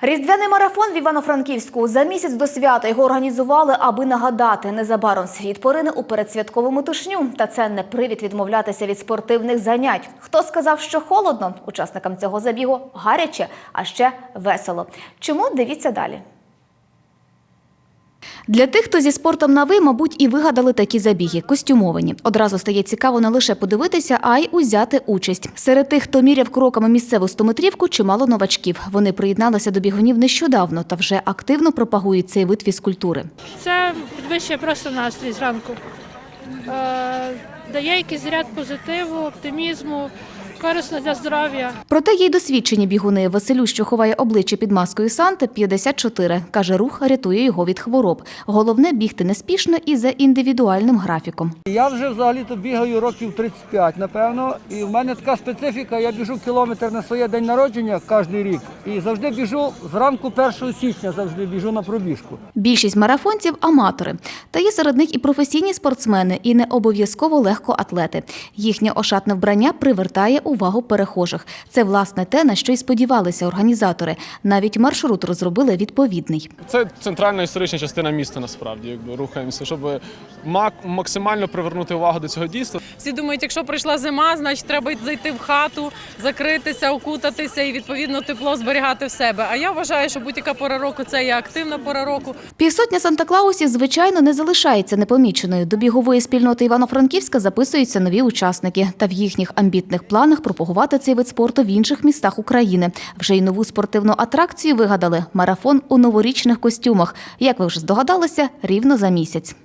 Різдвяний марафон в Івано-Франківську за місяць до свята його організували, аби нагадати незабаром світ порине у передсвятковому тушню. Та це не привід відмовлятися від спортивних занять. Хто сказав, що холодно? Учасникам цього забігу гаряче, а ще весело. Чому дивіться далі? Для тих, хто зі спортом на ви, мабуть, і вигадали такі забіги костюмовані. Одразу стає цікаво не лише подивитися, а й узяти участь. Серед тих, хто міряв кроками місцеву стометрівку, чимало новачків. Вони приєдналися до бігунів нещодавно та вже активно пропагують цей вид фізкультури. Це підвищує просто настрій зранку. Е, дає якийсь заряд позитиву, оптимізму, корисно для здоров'я. Проте їй досвідчені бігуни. Василю, що ховає обличчя під маскою Санти, 54. Каже, рух рятує його від хвороб. Головне бігти неспішно і за індивідуальним графіком. Я вже взагалі-то бігаю років 35, напевно. І в мене така специфіка, я біжу кілометр на своє день народження кожен рік. І завжди біжу зранку 1 січня, завжди біжу на пробіжку. Більшість марафонців аматори. Та є серед них і професійні спортсмени, і не обов'язково легкоатлети. Їхнє ошатне вбрання привертає увагу перехожих. Це власне те, на що й сподівалися організатори. Навіть маршрут розробили відповідний. Це центральна історична частина міста. Насправді, якби рухаємося, щоб мак- максимально привернути увагу до цього дійства. Всі думають, якщо прийшла зима, значить треба зайти в хату, закритися, окутатися і відповідно тепло зберігати в себе. А я вважаю, що будь-яка пора року це є активна пора року. Півсотня Санта-Клаусів, звичайно, не залишається непоміченою. До бігової спільноти Івано-Франківська записуються нові учасники. Та в їхніх амбітних планах пропагувати цей вид спорту в інших містах України. Вже й нову спортивну атракцію вигадали – марафон у новорічних костюмах. Як ви вже здогадалися, рівно за місяць.